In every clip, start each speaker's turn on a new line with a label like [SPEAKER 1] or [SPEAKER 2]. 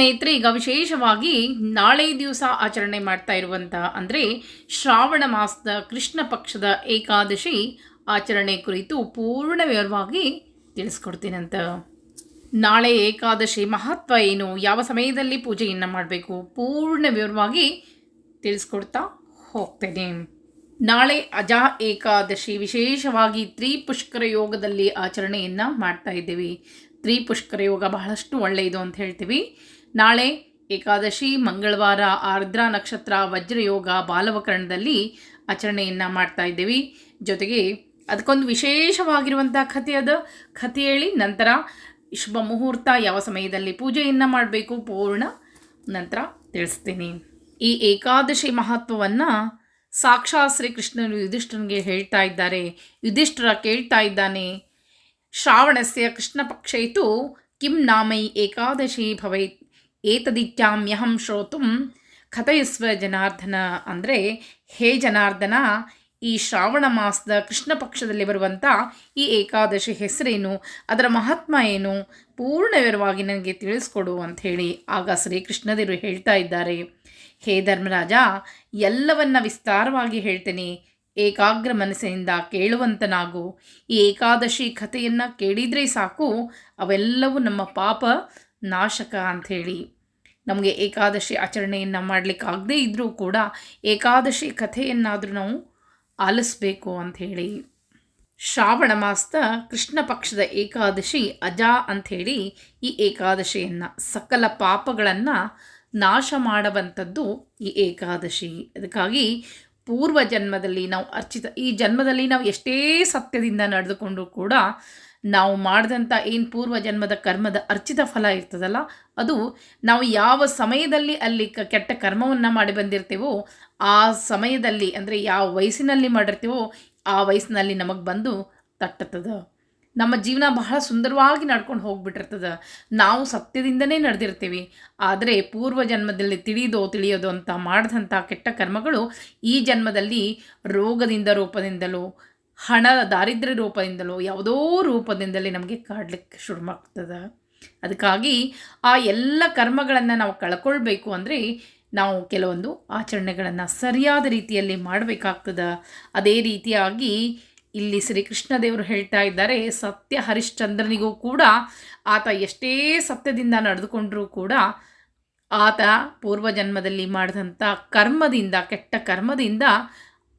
[SPEAKER 1] ಸ್ನೇಹಿತರೆ, ಈಗ ವಿಶೇಷವಾಗಿ ನಾಳೆ ದಿವಸ ಆಚರಣೆ ಮಾಡ್ತಾ ಇರುವಂತಹ ಅಂದರೆ ಶ್ರಾವಣ ಮಾಸದ ಕೃಷ್ಣ ಪಕ್ಷದ ಏಕಾದಶಿ ಆಚರಣೆ ಕುರಿತು ಪೂರ್ಣ ವಿವರವಾಗಿ ತಿಳಿಸ್ಕೊಡ್ತೀನಂತ ನಾಳೆ ಏಕಾದಶಿ ಮಹತ್ವ ಏನು? ಯಾವ ಸಮಯದಲ್ಲಿ ಪೂಜೆಯನ್ನು ಮಾಡಬೇಕು? ಪೂರ್ಣ ವಿವರವಾಗಿ ತಿಳಿಸ್ಕೊಡ್ತಾ ಹೋಗ್ತೇನೆ. ನಾಳೆ ಅಜಾ ಏಕಾದಶಿ ವಿಶೇಷವಾಗಿ ತ್ರಿಪುಷ್ಕರ ಯೋಗದಲ್ಲಿ ಆಚರಣೆಯನ್ನು ಮಾಡ್ತಾ ಇದ್ದೀವಿ. ತ್ರಿಪುಷ್ಕರ ಯೋಗ ಬಹಳಷ್ಟು ಒಳ್ಳೆಯದು ಅಂತ ಹೇಳ್ತೀವಿ. ನಾಳೆ ಏಕಾದಶಿ, ಮಂಗಳವಾರ, ಆರ್ದ್ರ ನಕ್ಷತ್ರ, ವಜ್ರಯೋಗ, ಬಾಲವಕರಣದಲ್ಲಿ ಆಚರಣೆಯನ್ನು ಮಾಡ್ತಾ ಇದ್ದೀವಿ. ಜೊತೆಗೆ ಅದಕ್ಕೊಂದು ವಿಶೇಷವಾಗಿರುವಂಥ ಕಥೆ ಅದು. ಕಥೆ ಹೇಳಿ ನಂತರ ಶುಭ ಮುಹೂರ್ತ, ಯಾವ ಸಮಯದಲ್ಲಿ ಪೂಜೆಯನ್ನು ಮಾಡಬೇಕು, ಪೂರ್ಣ ನಂತರ ತಿಳಿಸ್ತೀನಿ. ಈ ಏಕಾದಶಿ ಮಹತ್ವವನ್ನು ಸಾಕ್ಷಾತ್ ಶ್ರೀ ಕೃಷ್ಣನು ಯುಧಿಷ್ಠನಿಗೆ ಹೇಳ್ತಾ ಇದ್ದಾರೆ. ಯುಧಿಷ್ಠರ ಕೇಳ್ತಾ ಇದ್ದಾನೆ, ಶ್ರಾವಣಸ್ಯ ಕೃಷ್ಣ ಪಕ್ಷೇತು ಕಿಂ ನಾಮೈ ಏಕಾದಶಿ ಭವೇತ್. ಏತದಿತ್ಯಾಮ್ಯಹಂ ಶ್ರೋತುಂ ಕಥಯಿಸ್ವ ಜನಾರ್ದನ ಅಂದರೆ, ಹೇ ಜನಾರ್ದನ, ಈ ಶ್ರಾವಣ ಮಾಸದ ಕೃಷ್ಣ ಪಕ್ಷದಲ್ಲಿ ಬರುವಂಥ ಈ ಏಕಾದಶಿ ಹೆಸರೇನು, ಅದರ ಮಹಾತ್ಮ ಏನು, ಪೂರ್ಣ ವಿವರವಾಗಿ ನನಗೆ ತಿಳಿಸ್ಕೊಡು ಅಂತ ಹೇಳಿ ಆಗ ಶ್ರೀಕೃಷ್ಣದೇವರು ಹೇಳ್ತಾ ಇದ್ದಾರೆ. ಹೇ ಧರ್ಮರಾಜ, ಎಲ್ಲವನ್ನ ವಿಸ್ತಾರವಾಗಿ ಹೇಳ್ತೇನೆ. ಏಕಾಗ್ರ ಮನಸ್ಸಿನಿಂದ ಕೇಳುವಂತನಾಗು. ಈ ಏಕಾದಶಿ ಕಥೆಯನ್ನು ಕೇಳಿದರೆ ಸಾಕು. ಅವೆಲ್ಲವೂ ನಮ್ಮ ಪಾಪ ನಾಶಕ ಅಂಥೇಳಿ ನಮಗೆ ಏಕಾದಶಿ ಆಚರಣೆಯನ್ನು ಮಾಡಲಿಕ್ಕಾಗದೇ ಇದ್ದರೂ ಕೂಡ ಏಕಾದಶಿ ಕಥೆಯನ್ನಾದರೂ ನಾವು ಆಲಿಸ್ಬೇಕು ಅಂಥೇಳಿ. ಶ್ರಾವಣ ಮಾಸದ ಕೃಷ್ಣ ಪಕ್ಷದ ಏಕಾದಶಿ ಅಜಾ ಅಂಥೇಳಿ ಈ ಏಕಾದಶಿಯನ್ನು, ಸಕಲ ಪಾಪಗಳನ್ನು ನಾಶ ಮಾಡುವಂಥದ್ದು ಈ ಏಕಾದಶಿ. ಅದಕ್ಕಾಗಿ ಪೂರ್ವ ಜನ್ಮದಲ್ಲಿ ನಾವು ಅರ್ಚಿತ, ಈ ಜನ್ಮದಲ್ಲಿ ನಾವು ಎಷ್ಟೇ ಸತ್ಯದಿಂದ ನಡೆದುಕೊಂಡು ಕೂಡ ನಾವು ಮಾಡಿದಂಥ ಏನು ಪೂರ್ವ ಜನ್ಮದ ಕರ್ಮದ ಅರ್ಚಿತ ಫಲ ಇರ್ತದಲ್ಲ, ಅದು ನಾವು ಯಾವ ಸಮಯದಲ್ಲಿ ಅಲ್ಲಿ ಕೆಟ್ಟ ಕರ್ಮವನ್ನು ಮಾಡಿ ಬಂದಿರ್ತೀವೋ, ಆ ಸಮಯದಲ್ಲಿ ಅಂದರೆ ಯಾವ ವಯಸ್ಸಿನಲ್ಲಿ ಮಾಡಿರ್ತೀವೋ, ಆ ವಯಸ್ಸಿನಲ್ಲಿ ನಮಗೆ ಬಂದು ತಟ್ಟತದ. ನಮ್ಮ ಜೀವನ ಬಹಳ ಸುಂದರವಾಗಿ ನಡ್ಕೊಂಡು ಹೋಗ್ಬಿಟ್ಟಿರ್ತದೆ. ನಾವು ಸತ್ಯದಿಂದನೇ ನಡೆದಿರ್ತೀವಿ. ಆದರೆ ಪೂರ್ವ ಜನ್ಮದಲ್ಲಿ ತಿಳಿದೋ ತಿಳಿಯೋದೋ ಅಂತ ಮಾಡಿದಂಥ ಕೆಟ್ಟ ಕರ್ಮಗಳು ಈ ಜನ್ಮದಲ್ಲಿ ರೋಗದಿಂದ ರೂಪದಿಂದಲೋ ಹಣ ದಾರಿದ್ರ್ಯ ರೂಪದಿಂದಲೋ, ಯಾವುದೋ ರೂಪದಿಂದಲೇ ನಮಗೆ ಕಾಡಲಿಕ್ಕೆ ಶುರುವಾಗ್ತದೆ ಅದಕ್ಕಾಗಿ ಆ ಎಲ್ಲ ಕರ್ಮಗಳನ್ನು ನಾವು ಕಳ್ಕೊಳ್ಬೇಕು ಅಂದರೆ ನಾವು ಕೆಲವೊಂದು ಆಚರಣೆಗಳನ್ನು ಸರಿಯಾದ ರೀತಿಯಲ್ಲಿ ಮಾಡಬೇಕಾಗ್ತದ. ಅದೇ ರೀತಿಯಾಗಿ ಇಲ್ಲಿ ಶ್ರೀಕೃಷ್ಣ ದೇವರು ಹೇಳ್ತಾ ಇದ್ದಾರೆ, ಸತ್ಯ ಹರಿಶ್ಚಂದ್ರನಿಗೂ ಕೂಡ, ಆತ ಎಷ್ಟೇ ಸತ್ಯದಿಂದ ನಡೆದುಕೊಂಡರೂ ಕೂಡ ಆತ ಪೂರ್ವಜನ್ಮದಲ್ಲಿ ಮಾಡಿದಂಥ ಕರ್ಮದಿಂದ, ಕೆಟ್ಟ ಕರ್ಮದಿಂದ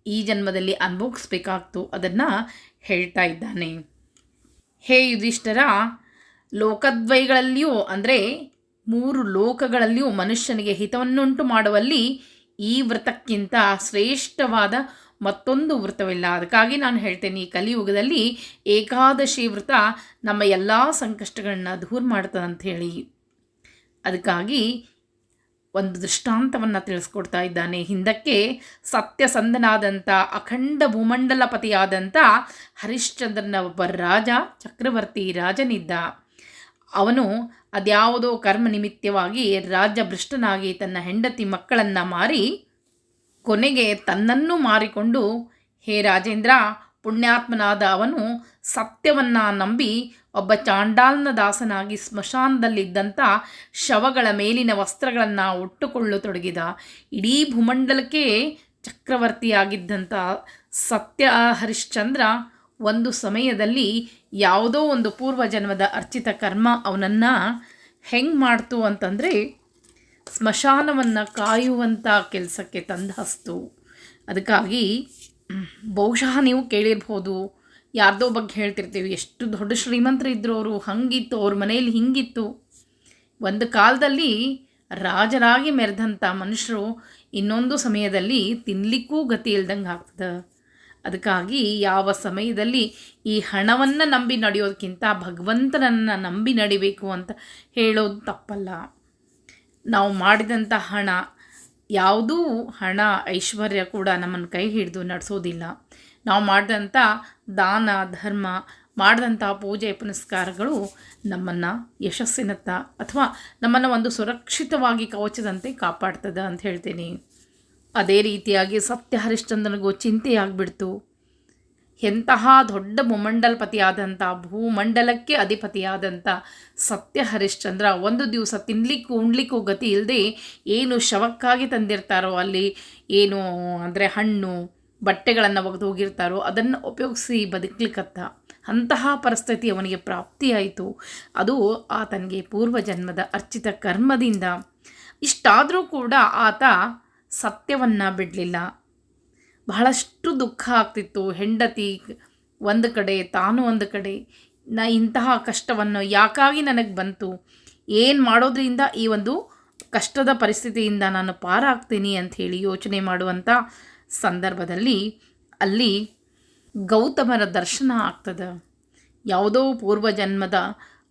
[SPEAKER 1] ಈ ಜನ್ಮದಲ್ಲಿ ಅನುಭವಿಸ್ಬೇಕಾಗ್ತು ಅದನ್ನು ಹೇಳ್ತಾ ಇದ್ದಾನೆ. ಹೇ ಯುಧಿಷ್ಠರ ಲೋಕದ್ವಯಗಳಲ್ಲಿಯೂ ಅಂದರೆ ಮೂರು ಲೋಕಗಳಲ್ಲಿಯೂ ಮನುಷ್ಯನಿಗೆ ಹಿತವನ್ನುಂಟು ಮಾಡುವಲ್ಲಿ ಈ ವ್ರತಕ್ಕಿಂತ ಶ್ರೇಷ್ಠವಾದ ಮತ್ತೊಂದು ವ್ರತವಿಲ್ಲ. ಅದಕ್ಕಾಗಿ ನಾನು ಹೇಳ್ತೇನೆ, ಈ ಕಲಿಯುಗದಲ್ಲಿ ಏಕಾದಶಿ ವ್ರತ ನಮ್ಮ ಎಲ್ಲ ಸಂಕಷ್ಟಗಳನ್ನ ದೂರ ಮಾಡ್ತದಂಥೇಳಿ ಅದಕ್ಕಾಗಿ ಒಂದು ದೃಷ್ಟಾಂತವನ್ನು ತಿಳಿಸ್ಕೊಡ್ತಾ ಇದ್ದಾನೆ. ಹಿಂದಕ್ಕೆ ಸತ್ಯಸಂಧನಾದಂಥ, ಅಖಂಡ ಭೂಮಂಡಲಪತಿಯಾದಂಥ ಹರಿಶ್ಚಂದ್ರನ ಒಬ್ಬ ರಾಜ, ಚಕ್ರವರ್ತಿ ರಾಜನಿದ್ದ. ಅವನು ಅದ್ಯಾವುದೋ ಕರ್ಮ ನಿಮಿತ್ತವಾಗಿ ರಾಜ್ಯ ಭ್ರಷ್ಟನಾಗಿ ತನ್ನ ಹೆಂಡತಿ ಮಕ್ಕಳನ್ನು ಮಾರಿ ಕೊನೆಗೆ ತನ್ನನ್ನು ಮಾರಿಕೊಂಡು, ಹೇ ರಾಜೇಂದ್ರ ಪುಣ್ಯಾತ್ಮನಾದ ಅವನು ಸತ್ಯವನ್ನು ನಂಬಿ ಒಬ್ಬ ಚಾಂಡಾಲ್ನ ದಾಸನಾಗಿ ಸ್ಮಶಾನದಲ್ಲಿದ್ದಂಥ ಶವಗಳ ಮೇಲಿನ ವಸ್ತ್ರಗಳನ್ನು ಉಟ್ಟುಕೊಳ್ಳತೊಡಗಿದ ಇಡೀ ಭೂಮಂಡಲಕ್ಕೆ ಚಕ್ರವರ್ತಿಯಾಗಿದ್ದಂಥ ಸತ್ಯ ಹರಿಶ್ಚಂದ್ರ ಒಂದು ಸಮಯದಲ್ಲಿ ಯಾವುದೋ ಒಂದು ಪೂರ್ವ ಜನ್ಮದ ಅರ್ಚಿತ ಕರ್ಮ ಅವನನ್ನು ಹೆಂಗೆ ಮಾಡ್ತು ಅಂತಂದರೆ ಸ್ಮಶಾನವನ್ನು ಕಾಯುವಂಥ ಕೆಲಸಕ್ಕೆ ತಂದಸ್ತು ಅದಕ್ಕಾಗಿ ಬಹುಶಃ ನೀವು ಕೇಳಿರ್ಬೋದು. ಯಾರ್ದೋ ಬಗ್ಗೆ ಹೇಳ್ತಿರ್ತೀವಿ. ಎಷ್ಟು ದೊಡ್ಡ ಶ್ರೀಮಂತರು ಇದ್ದರು ಅವರು ಹಂಗಿತ್ತು, ಅವ್ರ ಮನೆಯಲ್ಲಿ ಹಿಂಗಿತ್ತು. ಒಂದು ಕಾಲದಲ್ಲಿ ರಾಜರಾಗಿ ಮೆರೆದಂಥ ಮನುಷ್ಯರು ಇನ್ನೊಂದು ಸಮಯದಲ್ಲಿ ತಿನ್ನಲಿಕ್ಕೂ ಗತಿ ಇಲ್ದಂಗೆ ಆಗ್ತದೆ. ಅದಕ್ಕಾಗಿ ಯಾವ ಸಮಯದಲ್ಲಿ ಈ ಹಣವನ್ನು ನಂಬಿ ನಡೆಯೋದಕ್ಕಿಂತ ಭಗವಂತನನ್ನು ನಂಬಿ ನಡಿಬೇಕು ಅಂತ ಹೇಳೋದು ತಪ್ಪಲ್ಲ. ನಾವು ಮಾಡಿದಂಥ ಹಣ ಯಾವುದೂ ಹಣ, ಐಶ್ವರ್ಯ ಕೂಡ ನಮ್ಮನ್ನು ಕೈ ಹಿಡಿದು ನಡೆಸೋದಿಲ್ಲ. ನಾವು ಮಾಡಿದಂಥ ದಾನ, ಧರ್ಮ ಮಾಡಿದಂಥ ಪೂಜೆ, ಪುನಸ್ಕಾರಗಳು ನಮ್ಮನ್ನು ಯಶಸ್ಸಿನತ್ತ ಅಥವಾ ನಮ್ಮನ್ನು ಒಂದು ಸುರಕ್ಷಿತವಾಗಿ ಕವಚದಂತೆ ಕಾಪಾಡ್ತದೆ ಅಂತ ಹೇಳ್ತೀನಿ. ಅದೇ ರೀತಿಯಾಗಿ ಸತ್ಯ ಹರಿಶ್ಚಂದ್ರನಿಗೂ ಚಿಂತೆಯಾಗ್ಬಿಡ್ತು. ಎಂತಹ ದೊಡ್ಡ ಭೂಮಂಡಲಪತಿಯಾದಂಥ, ಭೂಮಂಡಲಕ್ಕೆ ಅಧಿಪತಿಯಾದಂಥ ಸತ್ಯ ಹರಿಶ್ಚಂದ್ರ ಒಂದು ದಿವಸ ತಿನ್ಲಿಕ್ಕೂ ಉಣ್ಲಿಕ್ಕೂ ಗತಿ ಇಲ್ಲದೆ ಏನು ಶವಕ್ಕಾಗಿ ತಂದಿರ್ತಾರೋ, ಅಲ್ಲಿ ಏನು ಅಂದರೆ ಹಣ್ಣು, ಬಟ್ಟೆಗಳನ್ನು ಒಗೆದು ಹೋಗಿರ್ತಾರೋ, ಅದನ್ನು ಉಪಯೋಗಿಸಿ ಬದುಕಲಿಕ್ಕತ್ತ ಅಂತಹ ಪರಿಸ್ಥಿತಿ ಅವನಿಗೆ ಪ್ರಾಪ್ತಿಯಾಯಿತು. ಅದು ಆತನಿಗೆ ಪೂರ್ವಜನ್ಮದ ಅರ್ಚಿತ ಕರ್ಮದಿಂದ. ಇಷ್ಟಾದರೂ ಕೂಡ ಆತ ಸತ್ಯವನ್ನು ಬಿಡಲಿಲ್ಲ. ಬಹಳಷ್ಟು ದುಃಖ ಆಗ್ತಿತ್ತು. ಹೆಂಡತಿ ಒಂದು ಕಡೆ, ತಾನು ಒಂದು ಕಡೆ. ನ ಇಂತಹ ಕಷ್ಟವನ್ನು ಯಾಕಾಗಿ ನನಗೆ ಬಂತು? ಏನು ಮಾಡೋದ್ರಿಂದ ಈ ಒಂದು ಕಷ್ಟದ ಪರಿಸ್ಥಿತಿಯಿಂದ ನಾನು ಪಾರಾಗ್ತೀನಿ ಅಂಥೇಳಿ ಯೋಚನೆ ಮಾಡುವಂಥ ಸಂದರ್ಭದಲ್ಲಿ ಅಲ್ಲಿ ಗೌತಮರ ದರ್ಶನ ಆಗ್ತದೆ. ಯಾವುದೋ ಪೂರ್ವಜನ್ಮದ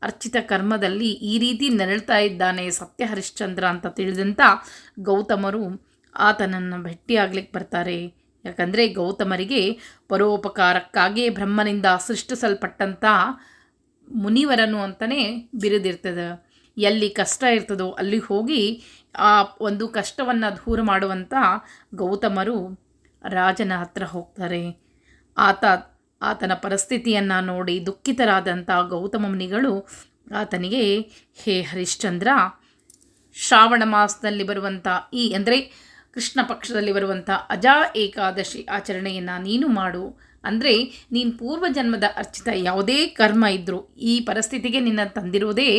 [SPEAKER 1] ಅರ್ಚಿತ ಕರ್ಮದಲ್ಲಿ ಈ ರೀತಿ ನೆರಳ್ತಾ ಇದ್ದಾನೆ ಸತ್ಯ ಹರಿಶ್ಚಂದ್ರ ಅಂತ ತಿಳಿದಂಥ ಗೌತಮರು ಆತನನ್ನು ಭೇಟಿಯಾಗ್ಲಿಕ್ಕೆ ಬರ್ತಾರೆ. ಯಾಕಂದರೆ ಗೌತಮರಿಗೆ ಪರೋಪಕಾರಕ್ಕಾಗಿ ಬ್ರಹ್ಮನಿಂದ ಸೃಷ್ಟಿಸಲ್ಪಟ್ಟಂಥ ಮುನಿವರನು ಅಂತಲೇ ಬಿರಿದಿರ್ತದೆ. ಎಲ್ಲಿ ಕಷ್ಟ ಇರ್ತದೋ ಅಲ್ಲಿ ಹೋಗಿ ಆ ಒಂದು ಕಷ್ಟವನ್ನು ದೂರ ಮಾಡುವಂಥ ಗೌತಮರು ರಾಜನ ಹತ್ರ ಹೋಗ್ತಾರೆ. ಆತ, ಆತನ ಪರಿಸ್ಥಿತಿಯನ್ನು ನೋಡಿ ದುಃಖಿತರಾದಂಥ ಗೌತಮ ಮುನಿಗಳು ಆತನಿಗೆ, ಹೇ ಹರಿಶ್ಚಂದ್ರ, ಶ್ರಾವಣ ಮಾಸದಲ್ಲಿ ಬರುವಂಥ ಈ, ಅಂದರೆ ಕೃಷ್ಣ ಪಕ್ಷದಲ್ಲಿ ಬರುವಂಥ ಅಜಾ ಏಕಾದಶಿ ಆಚರಣೆಯನ್ನು ನೀನು ಮಾಡು. ಅಂದರೆ ನೀನು ಪೂರ್ವಜನ್ಮದ ಅರ್ಚಿತ ಯಾವುದೇ ಕರ್ಮ ಇದ್ದರೂ ಈ ಪರಿಸ್ಥಿತಿಗೆ ನಿನ್ನ ತಂದಿರುವುದೇ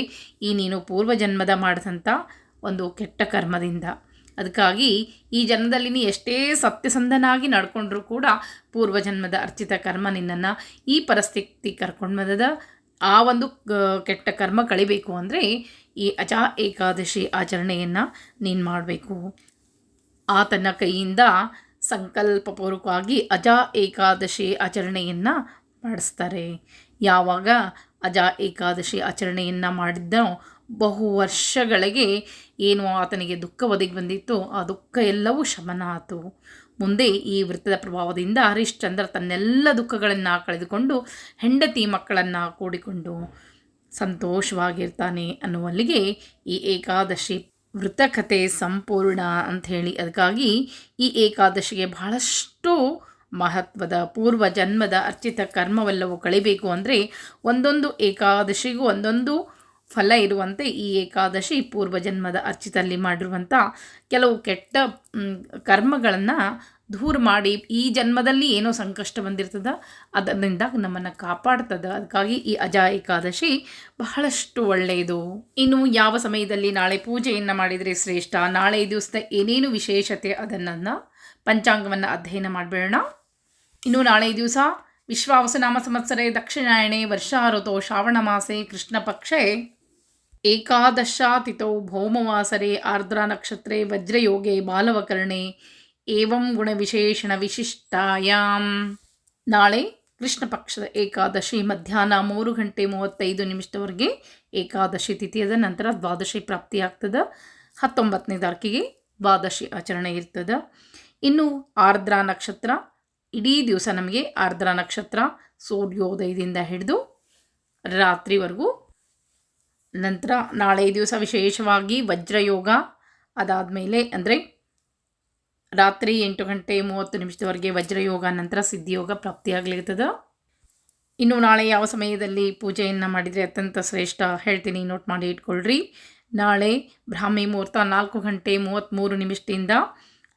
[SPEAKER 1] ಈ ನೀನು ಪೂರ್ವ ಜನ್ಮದ ಮಾಡಿದಂಥ ಒಂದು ಕೆಟ್ಟ ಕರ್ಮದಿಂದ. ಅದಕ್ಕಾಗಿ ಈ ಜನ್ಮದಲ್ಲಿ ನೀ ಎಷ್ಟೇ ಸತ್ಯಸಂಧನಾಗಿ ನಡ್ಕೊಂಡ್ರೂ ಕೂಡ ಪೂರ್ವ ಜನ್ಮದ ಅರ್ಚಿತ ಕರ್ಮ ನಿನ್ನನ್ನು ಈ ಪರಿಸ್ಥಿತಿ ಕರ್ಕೊಂಡು ಬಂದದ. ಆ ಒಂದು ಕೆಟ್ಟ ಕರ್ಮ ಕಳಿಬೇಕು ಅಂದರೆ ಈ ಅಜಾ ಏಕಾದಶಿ ಆಚರಣೆಯನ್ನು ನೀನು ಮಾಡಬೇಕು. ಆತನ ಕೈಯಿಂದ ಸಂಕಲ್ಪಪೂರ್ವಕವಾಗಿ ಅಜ ಏಕಾದಶಿ ಆಚರಣೆಯನ್ನು ಮಾಡಿಸ್ತಾರೆ. ಯಾವಾಗ ಅಜ ಏಕಾದಶಿ ಆಚರಣೆಯನ್ನು ಮಾಡಿದ್ದೋ ಬಹು ವರ್ಷಗಳಿಗೆ ಏನು ಆತನಿಗೆ ದುಃಖ ಒದಗಿ ಬಂದಿತ್ತು ಆ ದುಃಖ ಎಲ್ಲವೂ ಶಮನ ಆತು. ಮುಂದೆ ಈ ವೃತ್ತದ ಪ್ರಭಾವದಿಂದ ಹರಿಶ್ಚಂದ್ರ ತನ್ನೆಲ್ಲ ದುಃಖಗಳನ್ನು ಕಳೆದುಕೊಂಡು ಹೆಂಡತಿ ಮಕ್ಕಳನ್ನು ಕೂಡಿಕೊಂಡು ಸಂತೋಷವಾಗಿರ್ತಾನೆ ಅನ್ನುವಲ್ಲಿಗೆ ಈ ಏಕಾದಶಿ ವೃತ್ತಕಥೆ ಸಂಪೂರ್ಣ ಅಂಥೇಳಿ ಅದಕ್ಕಾಗಿ ಈ ಏಕಾದಶಿಗೆ ಬಹಳಷ್ಟು ಮಹತ್ವದ ಪೂರ್ವ ಜನ್ಮದ ಅರ್ಚಿತ ಕರ್ಮವೆಲ್ಲವೂ ಕಳಿಬೇಕು ಅಂದರೆ ಒಂದೊಂದು ಏಕಾದಶಿಗೂ ಒಂದೊಂದು ಫಲ ಇರುವಂತೆ ಈ ಏಕಾದಶಿ ಪೂರ್ವಜನ್ಮದ ಅರ್ಚಿತಲ್ಲಿ ಮಾಡಿರುವಂಥ ಕೆಲವು ಕೆಟ್ಟ ಕರ್ಮಗಳನ್ನು ದೂರ ಮಾಡಿ ಈ ಜನ್ಮದಲ್ಲಿ ಏನೋ ಸಂಕಷ್ಟ ಬಂದಿರ್ತದ ಅದರಿಂದ ನಮ್ಮನ್ನು ಕಾಪಾಡ್ತದ. ಅದಕ್ಕಾಗಿ ಈ ಅಜಾ ಏಕಾದಶಿ ಬಹಳಷ್ಟು ಒಳ್ಳೆಯದು. ಇನ್ನು ಯಾವ ಸಮಯದಲ್ಲಿ ನಾಳೆ ಪೂಜೆಯನ್ನು ಮಾಡಿದರೆ ಶ್ರೇಷ್ಠ? ನಾಳೆ ದಿವಸದ ಏನೇನು ವಿಶೇಷತೆ? ಅದನ್ನು ಪಂಚಾಂಗವನ್ನು ಅಧ್ಯಯನ ಮಾಡಬೇಡೋಣ. ಇನ್ನು ನಾಳೆ ದಿವಸ ವಿಶ್ವಾವಸನಾಮ ಸಂವತ್ಸರೆ, ದಕ್ಷಿಣಾಯಣೆ ವರ್ಷ ಋತು ಶ್ರಾವಣ ಮಾಸೆ, ಕೃಷ್ಣ ಪಕ್ಷೆ, ಏಕಾದಶಾತಿಥೋ, ಭೌಮವಾಸರೆ, ಆರ್ದ್ರ ನಕ್ಷತ್ರೆ, ವಜ್ರಯೋಗೆ, ಬಾಲವಕರ್ಣೆ ಏವಂ ಗುಣವಿಶೇಷಣ ವಿಶಿಷ್ಟಾಯಾಮ್ ನಾಳೆ ಕೃಷ್ಣ ಪಕ್ಷದ ಏಕಾದಶಿ ಮಧ್ಯಾಹ್ನ ಮೂರು ಗಂಟೆ ಮೂವತ್ತೈದು ನಿಮಿಷದವರೆಗೆ ಏಕಾದಶಿ ತಿಥಿಯದ ನಂತರ ದ್ವಾದಶಿ ಪ್ರಾಪ್ತಿಯಾಗ್ತದೆ. ಹತ್ತೊಂಬತ್ತನೇ ತಾರೀಕಿಗೆ ದ್ವಾದಶಿ ಆಚರಣೆ ಇರ್ತದೆ. ಇನ್ನು ಆರ್ದ್ರ ನಕ್ಷತ್ರ, ಇಡೀ ದಿವಸ ನಮಗೆ ಆರ್ದ್ರ ನಕ್ಷತ್ರ ಸೂರ್ಯೋದಯದಿಂದ ಹಿಡಿದು ರಾತ್ರಿವರೆಗೂ. ನಂತರ ನಾಳೆ ದಿವಸ ವಿಶೇಷವಾಗಿ ವಜ್ರಯೋಗ, ಅದಾದಮೇಲೆ ಅಂದರೆ ರಾತ್ರಿ ಎಂಟು ಗಂಟೆ ಮೂವತ್ತು ನಿಮಿಷದವರೆಗೆ ವಜ್ರಯೋಗ, ನಂತರ ಸಿದ್ಧಿಯೋಗ ಪ್ರಾಪ್ತಿಯಾಗಲಿರ್ತದೆ ಇನ್ನು ನಾಳೆ ಯಾವ ಸಮಯದಲ್ಲಿ ಪೂಜೆಯನ್ನು ಮಾಡಿದರೆ ಅತ್ಯಂತ ಶ್ರೇಷ್ಠ? ಹೇಳ್ತೀನಿ ನೋಟ್ ಮಾಡಿ ಇಟ್ಕೊಳ್ರಿ. ನಾಳೆ ಬ್ರಾಹ್ಮಿ ಮುಹೂರ್ತ ನಾಲ್ಕು ಗಂಟೆ ಮೂವತ್ತ್ಮೂರು ನಿಮಿಷದಿಂದ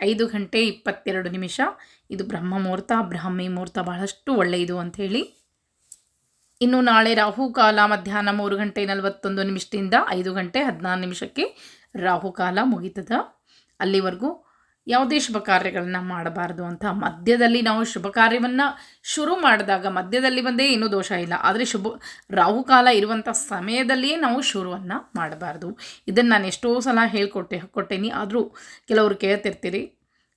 [SPEAKER 1] ಐದು ಗಂಟೆ ಇಪ್ಪತ್ತೆರಡು ನಿಮಿಷ. ಇದು ಬ್ರಹ್ಮ ಮುಹೂರ್ತ, ಬ್ರಾಹ್ಮಿ ಮುಹೂರ್ತ ಬಹಳಷ್ಟು ಒಳ್ಳೆಯದು ಅಂಥೇಳಿ ಇನ್ನು ನಾಳೆ ರಾಹುಕಾಲ ಮಧ್ಯಾಹ್ನ ಮೂರು ಗಂಟೆ ನಲವತ್ತೊಂದು ನಿಮಿಷದಿಂದ ಐದು ಗಂಟೆ ಹದಿನಾರು ನಿಮಿಷಕ್ಕೆ ರಾಹುಕಾಲ ಮುಗೀತದ. ಅಲ್ಲಿವರೆಗೂ ಯಾವುದೇ ಶುಭ ಕಾರ್ಯಗಳನ್ನು ಮಾಡಬಾರ್ದು ಅಂತ ಮಧ್ಯದಲ್ಲಿ ನಾವು ಶುಭ ಕಾರ್ಯವನ್ನು ಶುರು ಮಾಡಿದಾಗ ಮಧ್ಯದಲ್ಲಿ ಬಂದೇ ಏನೂ ದೋಷ ಇಲ್ಲ. ಆದರೆ ಶುಭ ರಾಹುಕಾಲ ಇರುವಂಥ ಸಮಯದಲ್ಲಿಯೇ ನಾವು ಶುರುವನ್ನು ಮಾಡಬಾರ್ದು. ಇದನ್ನು ನಾನು ಎಷ್ಟೋ ಸಲ ಹೇಳಿಕೊಟ್ಟೆ, ಕೊಟ್ಟೇನಿ. ಆದರೂ ಕೆಲವರು ಕೇಳ್ತಿರ್ತೀರಿ,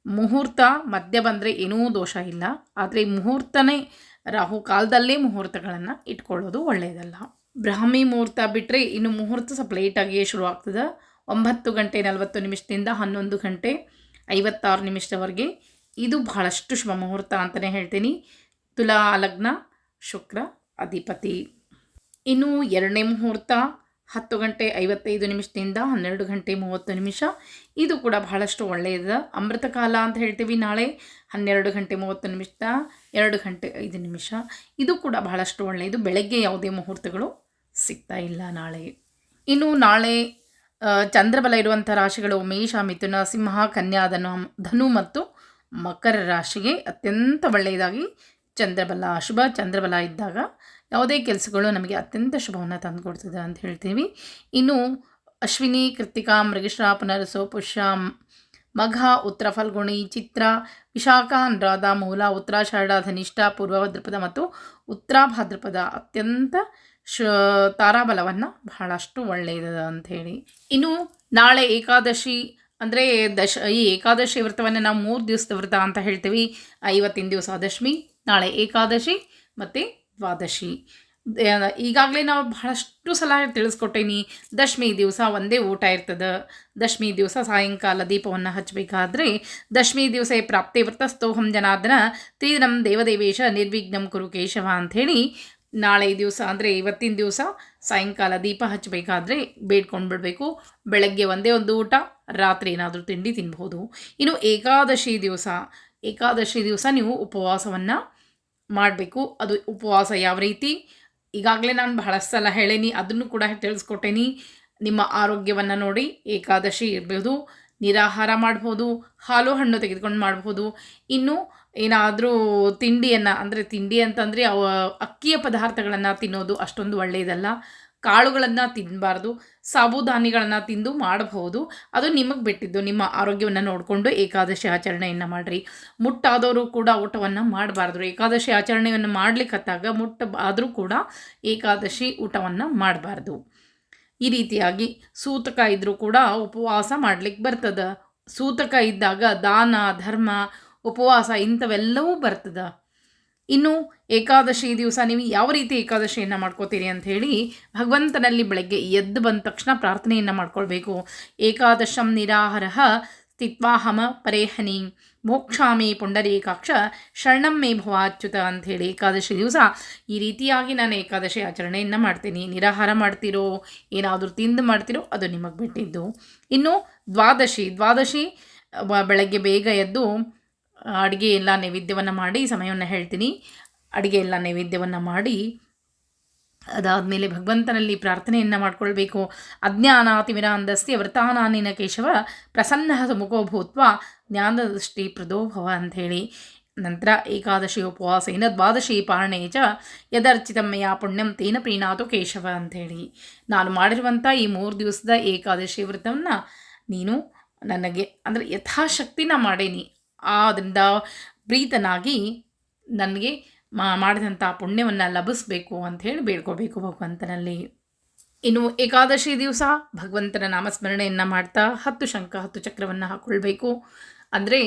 [SPEAKER 1] ಮುಹೂರ್ತ ಮಧ್ಯ ಬಂದರೆ ಏನೂ ದೋಷ ಇಲ್ಲ. ಆದರೆ ಮುಹೂರ್ತನೇ ರಾಹು ಕಾಲದಲ್ಲೇ ಮುಹೂರ್ತಗಳನ್ನು ಇಟ್ಕೊಳ್ಳೋದು ಒಳ್ಳೆಯದಲ್ಲ ಬ್ರಾಹ್ಮಿ ಮುಹೂರ್ತ ಬಿಟ್ಟರೆ ಇನ್ನು ಮುಹೂರ್ತ ಸ್ವಲ್ಪ ಲೇಟಾಗಿಯೇ ಶುರು ಆಗ್ತದೆ ಒಂಬತ್ತು ಗಂಟೆ ನಲವತ್ತು ನಿಮಿಷದಿಂದ ಹನ್ನೊಂದು ಗಂಟೆ ಐವತ್ತಾರು ನಿಮಿಷದವರೆಗೆ ಇದು ಬಹಳಷ್ಟು ಶುಭ ಮುಹೂರ್ತ ಅಂತಲೇ ಹೇಳ್ತೀನಿ. ತುಲಾ ಲಗ್ನ, ಶುಕ್ರ, ಅಧಿಪತಿ. ಇನ್ನು ಎರಡನೇ ಮುಹೂರ್ತ ಹತ್ತು ಗಂಟೆ ಐವತ್ತೈದು ನಿಮಿಷದಿಂದ ಹನ್ನೆರಡು ಗಂಟೆ ಮೂವತ್ತು ನಿಮಿಷ. ಇದು ಕೂಡ ಬಹಳಷ್ಟು ಒಳ್ಳೆಯದ. ಅಮೃತ ಕಾಲ ಅಂತ ಹೇಳ್ತೀವಿ ನಾಳೆ. ಹನ್ನೆರಡು ಗಂಟೆ ಮೂವತ್ತು ನಿಮಿಷ, ಎರಡು ಗಂಟೆ ಐದು ನಿಮಿಷ. ಇದು ಕೂಡ ಬಹಳಷ್ಟು ಒಳ್ಳೆಯದು. ಬೆಳಗ್ಗೆ ಯಾವುದೇ ಮುಹೂರ್ತಗಳು ಸಿಗ್ತಾ ಇಲ್ಲ ನಾಳೆ. ಇನ್ನು ನಾಳೆ ಚಂದ್ರಬಲ ಇರುವಂಥ ರಾಶಿಗಳು ಮೇಷ, ಮಿಥುನ, ಸಿಂಹ, ಕನ್ಯಾ, ಧನು ಧನು ಮತ್ತು ಮಕರ ರಾಶಿಗೆ ಅತ್ಯಂತ ಒಳ್ಳೆಯದಾಗಿ ಚಂದ್ರಬಲ, ಶುಭ ಚಂದ್ರಬಲ ಇದ್ದಾಗ ಯಾವುದೇ ಕೆಲಸಗಳು ನಮಗೆ ಅತ್ಯಂತ ಶುಭವನ್ನು ತಂದುಕೊಡ್ತದೆ ಅಂತ ಹೇಳ್ತೀವಿ. ಇನ್ನು ಅಶ್ವಿನಿ ಕೃತಿಕಾ ಮೃಗಶ್ರ, ಪುನರಸು, ಪುಷ್ಯ, ಮಘ, ಉತ್ತರ ಫಲ್ಗುಣಿ, ಚಿತ್ರ, ವಿಶಾಖ, ಅನುರಾಧ, ಮೂಲ, ಉತ್ತರಾಷಾಢ, ಧನಿಷ್ಠ, ಪೂರ್ವ ಭಾದ್ರಪದ ಮತ್ತು ಉತ್ತರ ಭಾದ್ರಪದ ಅತ್ಯಂತ ಶ, ತಾರಾಬಲವನ್ನು ಬಹಳಷ್ಟು ಒಳ್ಳೆಯದು ಅಂಥೇಳಿ. ಇನ್ನು ನಾಳೆ ಏಕಾದಶಿ, ಅಂದರೆ ದಶ, ಈ ಏಕಾದಶಿ ವ್ರತವನ್ನು ನಾವು ಮೂರು ದಿವಸದ ವ್ರತ ಅಂತ ಹೇಳ್ತೀವಿ. ಐವತ್ತಿನ ದಿವಸ ದಶಮಿ, ನಾಳೆ ಏಕಾದಶಿ ಮತ್ತು ದ್ವಾದಶಿ. ಈಗಾಗಲೇ ನಾವು ಬಹಳಷ್ಟು ಸಲ ತಿಳಿಸ್ಕೊಟ್ಟೇನಿ, ದಶಮಿ ದಿವಸ ಒಂದೇ ಊಟ ಇರ್ತದೆ. ದಶಮಿ ದಿವಸ ಸಾಯಂಕಾಲ ದೀಪವನ್ನು ಹಚ್ಚಬೇಕಾದ್ರೆ ದಶಮಿ ದಿವಸ ಪ್ರಾಪ್ತಿ ವ್ರತಸ್ಥೋಹಂ ಜನಾರ್ದನ ತ್ರಿದಿನಂ ದೇವದೇವೇಶ ನಿರ್ವಿಘ್ನಂ ಕುರು ಕೇಶವ ಅಂಥೇಳಿ ನಾಳೆ ದಿವಸ ಅಂದರೆ ಇವತ್ತಿನ ದಿವಸ ಸಾಯಂಕಾಲ ದೀಪ ಹಚ್ಚಬೇಕಾದ್ರೆ ಬೇಡ್ಕೊಂಡು ಬಿಡಬೇಕು ಬೆಳಗ್ಗೆ ಒಂದೇ ಒಂದು ಊಟ, ರಾತ್ರಿ ಏನಾದರೂ ತಿಂಡಿ ತಿನ್ಬೋದು ಇನ್ನು ಏಕಾದಶಿ ದಿವಸ ಏಕಾದಶಿ ದಿವಸ ನೀವು ಉಪವಾಸವನ್ನು ಮಾಡಬೇಕು. ಅದು ಉಪವಾಸ ಯಾವ ರೀತಿ? ಈಗಾಗಲೇ ನಾನು ಬಹಳ ಸಲ ಹೇಳೇನಿ, ಅದನ್ನು ಕೂಡ ತಿಳಿಸ್ಕೊಟ್ಟೇನಿ. ನಿಮ್ಮ ಆರೋಗ್ಯವನ್ನು ನೋಡಿ ಏಕಾದಶಿ ಇರಬಹುದು ನಿರಾಹಾರ ಮಾಡ್ಬೋದು, ಹಾಲು ಹಣ್ಣು ತೆಗೆದುಕೊಂಡು ಮಾಡ್ಬೋದು. ಇನ್ನು ಏನಾದರೂ ತಿಂಡಿಯನ್ನು, ಅಂದರೆ ತಿಂಡಿ ಅಂತಂದರೆ ಅವ ಅಕ್ಕಿಯ ಪದಾರ್ಥಗಳನ್ನು ತಿನ್ನೋದು ಅಷ್ಟೊಂದು ಒಳ್ಳೆಯದಲ್ಲ ಕಾಳುಗಳನ್ನು ತಿನ್ನಬಾರ್ದು ಸಾಬುದಾನಿಗಳನ್ನು ತಿಂದು ಮಾಡಬಹುದು. ಅದು ನಿಮಗೆ ಬಿಟ್ಟಿದ್ದು, ನಿಮ್ಮ ಆರೋಗ್ಯವನ್ನು ನೋಡಿಕೊಂಡು ಏಕಾದಶಿ ಆಚರಣೆಯನ್ನು ಮಾಡಿರಿ. ಮುಟ್ಟಾದವರು ಕೂಡ ಊಟವನ್ನು ಮಾಡಬಾರ್ದು. ಏಕಾದಶಿ ಆಚರಣೆಯನ್ನು ಮಾಡಲಿಕ್ಕತ್ತಾಗ ಮುಟ್ಟ ಆದರೂ ಕೂಡ ಏಕಾದಶಿ ಊಟವನ್ನು ಮಾಡಬಾರ್ದು. ಈ ರೀತಿಯಾಗಿ ಸೂತಕ ಇದ್ದರೂ ಕೂಡ ಉಪವಾಸ ಮಾಡ್ಲಿಕ್ಕೆ ಬರ್ತದೆ. ಸೂತಕ ಇದ್ದಾಗ ದಾನ, ಧರ್ಮ ಉಪವಾಸ ಇಂಥವೆಲ್ಲವೂ ಬರ್ತದೆ. ಇನ್ನು ಏಕಾದಶಿ ದಿವಸ ನೀವು ಯಾವ ರೀತಿ ಏಕಾದಶಿಯನ್ನು ಮಾಡ್ಕೋತೀರಿ ಅಂತ ಹೇಳಿ ಭಗವಂತನಲ್ಲಿ ಬೆಳಗ್ಗೆ ಎದ್ದು ಬಂದ ತಕ್ಷಣ ಪ್ರಾರ್ಥನೆಯನ್ನು ಮಾಡ್ಕೊಳ್ಬೇಕು. ಏಕಾದಶಂ ನಿರಾಹರಃ ಸ್ಥಿತ್ವಾಹಮ ಪರೇಹನಿ. ಮೋಕ್ಷಾಮಿ ಪುಂಡರೇಕಾಕ್ಷ ಶರಣಂ ಮೇ ಭವಾಚ್ಯುತ ಅಂಥೇಳಿ ಏಕಾದಶಿ ದಿವಸ ಈ ರೀತಿಯಾಗಿ ನಾನು ಏಕಾದಶಿ ಆಚರಣೆಯನ್ನು ಮಾಡ್ತೀನಿ. ನಿರಾಹಾರ ಮಾಡ್ತಿರೋ, ಏನಾದರೂ ತಿಂದು ಮಾಡ್ತಿರೋ ಅದು ನಿಮಗೆ ಬಿಟ್ಟಿದ್ದು. ಇನ್ನು ದ್ವಾದಶಿ. ದ್ವಾದಶಿ ಬೆಳಗ್ಗೆ ಬೇಗ ಎದ್ದು ಅಡುಗೆ ಎಲ್ಲ ನೈವೇದ್ಯವನ್ನು ಮಾಡಿ ಸಮಯವನ್ನು ಹೇಳ್ತೀನಿ. ಅಡುಗೆ ಎಲ್ಲ ನೈವೇದ್ಯವನ್ನು ಮಾಡಿ, ಅದಾದಮೇಲೆ ಭಗವಂತನಲ್ಲಿ ಪ್ರಾರ್ಥನೆಯನ್ನು ಮಾಡಿಕೊಳ್ಬೇಕು. ಅಜ್ಞಾನಾತಿಮಿರಾಂದಸ್ತಿ ವೃತಾನಾನಿನ ಕೇಶವ ಪ್ರಸನ್ನ ಸುಮುಖೋ ಭೂತ್ವ ಜ್ಞಾನದೃಷ್ಟಿ ಪ್ರದೋಭವ ಅಂಥೇಳಿ. ನಂತರ ಏಕಾದಶಿ ಉಪವಾಸೇನ ದ್ವಾದಶಿ ಪಾರಣೆ ಚ ಯದರ್ಚಿತಮ್ಮೆಯ ಪುಣ್ಯಂ ತೇನ ಪ್ರೀಣಾತು ಕೇಶವ ಅಂಥೇಳಿ. ನಾನು ಮಾಡಿರುವಂಥ ಈ ಮೂರು ದಿವಸದ ಏಕಾದಶಿ ವ್ರತವನ್ನು ನೀನು ನನಗೆ ಅಂದರೆ ಯಥಾಶಕ್ತಿನ ಮಾಡೇನಿ. ಆದ್ದರಿಂದ ಪ್ರೀತನಾಗಿ ನನಗೆ ಮಾ ಮಾಡಿದಂಥ ಪುಣ್ಯವನ್ನು ಅಂತ ಅಂಥೇಳಿ ಬೇಡ್ಕೋಬೇಕು ಭಗವಂತನಲ್ಲಿ. ಇನ್ನು ಏಕಾದಶಿ ದಿವಸ ಭಗವಂತನ ನಾಮಸ್ಮರಣೆಯನ್ನು ಮಾಡ್ತಾ ಹತ್ತು ಶಂಖ ಹತ್ತು ಚಕ್ರವನ್ನು ಹಾಕ್ಕೊಳ್ಬೇಕು ಅಂದರೆ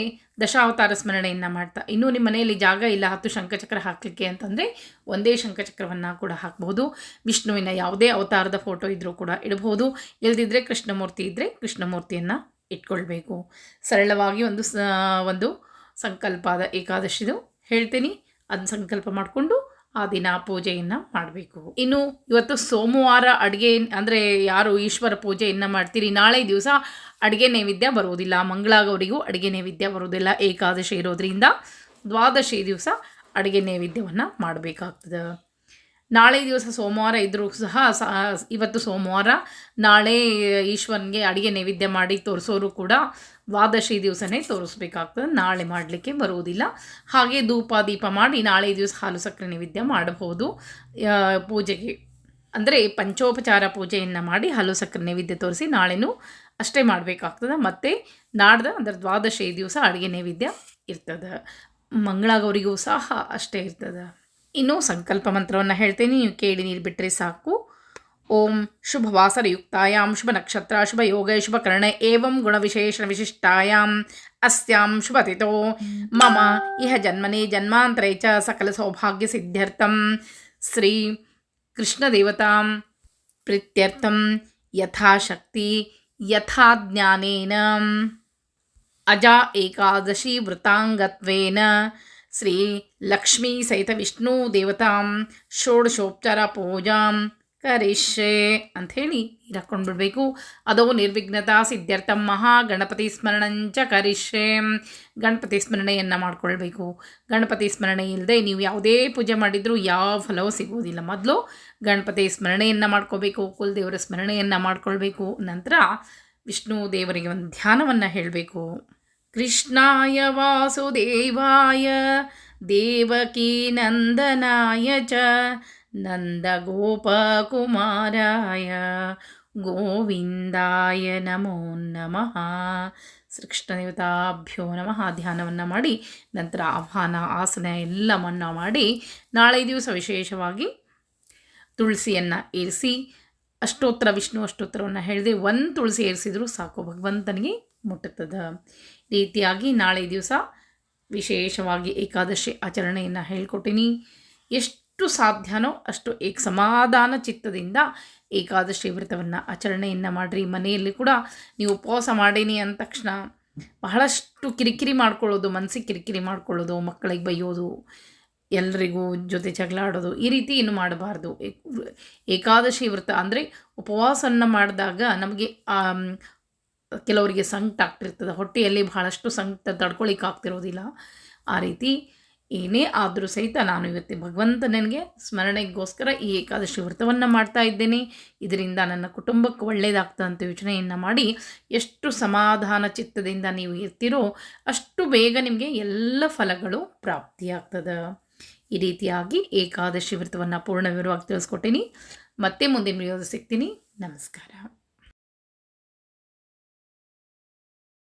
[SPEAKER 1] ದಶಾವತಾರ ಸ್ಮರಣೆಯನ್ನು ಮಾಡ್ತಾ. ಇನ್ನೂ ನಿಮ್ಮ ಮನೆಯಲ್ಲಿ ಜಾಗ ಇಲ್ಲ ಹತ್ತು ಶಂಖಚಕ್ರ ಹಾಕಲಿಕ್ಕೆ ಅಂತಂದರೆ ಒಂದೇ ಶಂಖಚಕ್ರವನ್ನು ಕೂಡ ಹಾಕ್ಬೋದು ವಿಷ್ಣುವಿನ ಯಾವುದೇ ಅವತಾರದ ಫೋಟೋ ಇದ್ದರೂ ಕೂಡ ಇಡಬಹುದು. ಇಲ್ಲದಿದ್ದರೆ ಕೃಷ್ಣಮೂರ್ತಿ ಇದ್ದರೆ ಕೃಷ್ಣಮೂರ್ತಿಯನ್ನು ಇಟ್ಕೊಳ್ಬೇಕು. ಸರಳವಾಗಿ ಒಂದು ಸ, ಒಂದು ಸಂಕಲ್ಪದ ಏಕಾದಶಿದು ಹೇಳ್ತೀನಿ ಅದನ್ನ ಸಂಕಲ್ಪ ಮಾಡಿಕೊಂಡು ಆ ದಿನ ಪೂಜೆಯನ್ನು ಮಾಡಬೇಕು. ಇನ್ನು ಇವತ್ತು ಸೋಮವಾರ ಅಡುಗೆ, ಅಂದರೆ ಯಾರು ಈಶ್ವರ ಪೂಜೆಯನ್ನು ಮಾಡ್ತೀರಿ, ನಾಳೆ ದಿವಸ ಅಡುಗೆ ನೈವೇದ್ಯ ಬರುವುದಿಲ್ಲ. ಮಂಗಳಾಗವರಿಗೂ ಅಡುಗೆ ನೈವೇದ್ಯ ಬರುವುದಿಲ್ಲ. ಏಕಾದಶಿ ಇರೋದ್ರಿಂದ ದ್ವಾದಶಿ ದಿವಸ ಅಡುಗೆ ನೈವೇದ್ಯವನ್ನು ಮಾಡಬೇಕಾಗ್ತದೆ. ನಾಳೆ ದಿವಸ ಸೋಮವಾರ ಇದ್ದರೂ ಸಹ ಇವತ್ತು ಸೋಮವಾರ, ನಾಳೆ ಈಶ್ವರನಿಗೆ ಅಡುಗೆ ನೈವೇದ್ಯ ಮಾಡಿ ತೋರಿಸೋರು ಕೂಡ ದ್ವಾದಶಿ ದಿವಸನೇ ತೋರಿಸ್ಬೇಕಾಗ್ತದೆ. ನಾಳೆ ಮಾಡಲಿಕ್ಕೆ ಬರುವುದಿಲ್ಲ. ಹಾಗೆ ಧೂಪ, ದೀಪ ಮಾಡಿ ನಾಳೆ ದಿವಸ ಹಾಲು ಸಕ್ಕರೆ ನೈವೇದ್ಯ ಮಾಡಬಹುದು. ಪೂಜೆಗೆ, ಅಂದರೆ ಪಂಚೋಪಚಾರ ಪೂಜೆಯನ್ನು ಮಾಡಿ ಹಾಲು ಸಕ್ಕರೆ ನೈವೇದ್ಯ ತೋರಿಸಿ ನಾಳೆನೂ ಅಷ್ಟೇ ಮಾಡಬೇಕಾಗ್ತದೆ. ಮತ್ತು ನಾಡ್ದ, ಅಂದರೆ ದ್ವಾದಶಿ ದಿವಸ ಅಡುಗೆ ನೈವೇದ್ಯ ಇರ್ತದೆ. ಮಂಗಳಗೌರಿಗೂ ಸಹ ಅಷ್ಟೇ ಇರ್ತದೆ. ಇನ್ನು ಸಂಕಲ್ಪ ಮಂತ್ರವನ್ನು ಹೇಳ್ತೇನೆ ನೀವು ಕೇಳಿ ನೀರು ಬಿಟ್ಟರೆ ಸಾಕು ಓಂ ಶುಭವಾಸರಯುಕ್ತಾಯಾಂ ಶುಭ ನಕ್ಷತ್ರ ಶುಭ ಯೋಗ ಶುಭ ಕರ್ಣ ಏವಂ ಗುಣವಿಶೇಷಣ ವಿಶಿಷ್ಟಾಯಾಂ ಅಸ್ಯಾಂ ಶುಭತಿಥೋ ಮಮ ಇಹ ಜನ್ಮನೆ ಜನ್ಮಾಂತರೆ ಚ ಸಕಲ ಸೌಭಾಗ್ಯ ಸಿದ್ಧ್ಯರ್ಥಂ ಶ್ರೀ ಕೃಷ್ಣದೇವತಾಂ ಪ್ರೀತ್ಯರ್ಥಂ ಯಥಾಶಕ್ತಿ ಯಥಾ ಜ್ಞಾನೇನ ಅಜಾ ಏಕಾದಶಿ ವೃತಾಂಗತ್ವೇನ ಶ್ರೀ ಲಕ್ಷ್ಮೀ ಸಹಿತ ವಿಷ್ಣು ದೇವತಾಂ ಷೋಡಶೋಪಚಾರ ಪೂಜಾಂ ಕರಿಷ್ಯೆ ಅಂಥೇಳಿ ಹಾಕ್ಕೊಂಡು ಬಿಡಬೇಕು ಅದೋ ನಿರ್ವಿಘ್ನತಾ ಸಿದ್ಧಾರ್ಥ ಮಹಾ ಗಣಪತಿ ಸ್ಮರಣಂಚ ಕರಿಷ್ಯೆ. ಗಣಪತಿ ಸ್ಮರಣೆಯನ್ನು ಮಾಡಿಕೊಳ್ಬೇಕು. ಗಣಪತಿ ಸ್ಮರಣೆ ಇಲ್ಲದೆ ನೀವು ಯಾವುದೇ ಪೂಜೆ ಮಾಡಿದರೂ ಯಾವ ಫಲವೂ ಸಿಗುವುದಿಲ್ಲ ಮೊದಲು ಗಣಪತಿ ಸ್ಮರಣೆಯನ್ನು ಮಾಡ್ಕೋಬೇಕು, ಕುಲದೇವರ ಸ್ಮರಣೆಯನ್ನು ಮಾಡ್ಕೊಳ್ಬೇಕು, ನಂತರ ವಿಷ್ಣು ದೇವರಿಗೆ ಒಂದು ಧ್ಯಾನವನ್ನು ಹೇಳಬೇಕು. ಕೃಷ್ಣಾಯ ವಾಸುದೇವಾಯ, ದೇವಕೀ ನಂದನಾಯ ಚ, ನಂದಗೋಪಕುಮಾರಾಯ, ಗೋವಿಂದಾಯ ನಮೋ ನಮಃ. ಶ್ರೀಕೃಷ್ಣದೇವತಾಭ್ಯೋ ನಮಃ. ಧ್ಯಾನವನ್ನು ಮಾಡಿ, ನಂತರ ಆಹ್ವಾನ, ಆಸನ ಎಲ್ಲ ಮನ್ನಾ ಮಾಡಿ, ನಾಳೆ ದಿವಸ ವಿಶೇಷವಾಗಿ ತುಳಸಿಯನ್ನು ಏರಿಸಿ ಅಷ್ಟೋತ್ತರ ವಿಷ್ಣು ಅಷ್ಟೋತ್ತರವನ್ನು ಹೇಳಿದೆ ಒಂದು ತುಳಸಿ ಏರಿಸಿದರೂ ಸಾಕು ಭಗವಂತನಿಗೆ. ಮುಟ್ಟುತ್ತದೆ ರೀತಿಯಾಗಿ ನಾಳೆ ದಿವಸ ವಿಶೇಷವಾಗಿ ಏಕಾದಶಿ ಆಚರಣೆಯನ್ನು ಹೇಳ್ಕೊಟ್ಟಿನಿ. ಎಷ್ಟು ಸಾಧ್ಯನೋ ಅಷ್ಟು ಏಕ ಸಮಾಧಾನ ಚಿತ್ತದಿಂದ ಏಕಾದಶಿ ವ್ರತವನ್ನು ಆಚರಣೆಯನ್ನು ಮಾಡಿರಿ. ಮನೆಯಲ್ಲಿ ಕೂಡ ನೀವು ಉಪವಾಸ ಮಾಡೀನಿ ಅಂದ ತಕ್ಷಣ ಬಹಳಷ್ಟು ಕಿರಿಕಿರಿ ಮಾಡ್ಕೊಳ್ಳೋದು ಮನಸ್ಸಿಗೆ ಕಿರಿಕಿರಿ ಮಾಡ್ಕೊಳ್ಳೋದು, ಮಕ್ಕಳಿಗೆ ಬೈಯೋದು, ಎಲ್ರಿಗೂ ಜೊತೆ ಜಗಳ ಆಡೋದು ಈ ರೀತಿ ಏನು ಮಾಡಬಾರ್ದು. ಏಕ್- ಏಕಾದಶಿ ವ್ರತ ಅಂದರೆ ಉಪವಾಸವನ್ನು ಮಾಡಿದಾಗ ನಮಗೆ ಕೆಲವರಿಗೆ ಸಂಕಟ ಆಗ್ತಿರ್ತದೆ. ಹೊಟ್ಟೆಯಲ್ಲಿ ಬಹಳಷ್ಟು ಸಂಕಟ ತಡ್ಕೊಳಿಕ್ಕೆ ಆಗ್ತಿರೋದಿಲ್ಲ. ಆ ರೀತಿ ಏನೇ ಆದರೂ ಸಹಿತ ನಾನು ಇವತ್ತು ಭಗವಂತ ನನಗೆ ಸ್ಮರಣೆಗೋಸ್ಕರ ಈ ಏಕಾದಶಿ ವ್ರತವನ್ನು ಮಾಡ್ತಾ ಇದ್ದೇನೆ. ಇದರಿಂದ ನನ್ನ ಕುಟುಂಬಕ್ಕೆ ಒಳ್ಳೆಯದಾಗ್ತದೆ ಅಂತ ಯೋಚನೆಯನ್ನು ಮಾಡಿ ಎಷ್ಟು ಸಮಾಧಾನ ಚಿತ್ತದಿಂದ ನೀವು ಇರ್ತೀರೋ ಅಷ್ಟು ಬೇಗ ನಿಮಗೆ ಎಲ್ಲ ಫಲಗಳು ಪ್ರಾಪ್ತಿಯಾಗ್ತದೆ. ಈ ರೀತಿಯಾಗಿ ಏಕಾದಶಿ ವ್ರತವನ್ನು ಪೂರ್ಣ ವಿವರವಾಗಿ ತಿಳಿಸ್ಕೊಟ್ಟೀನಿ. ಮತ್ತೆ ಮುಂದಿನ ವಿಡಿಯೋದ ಸಿಗ್ತೀನಿ. ನಮಸ್ಕಾರ.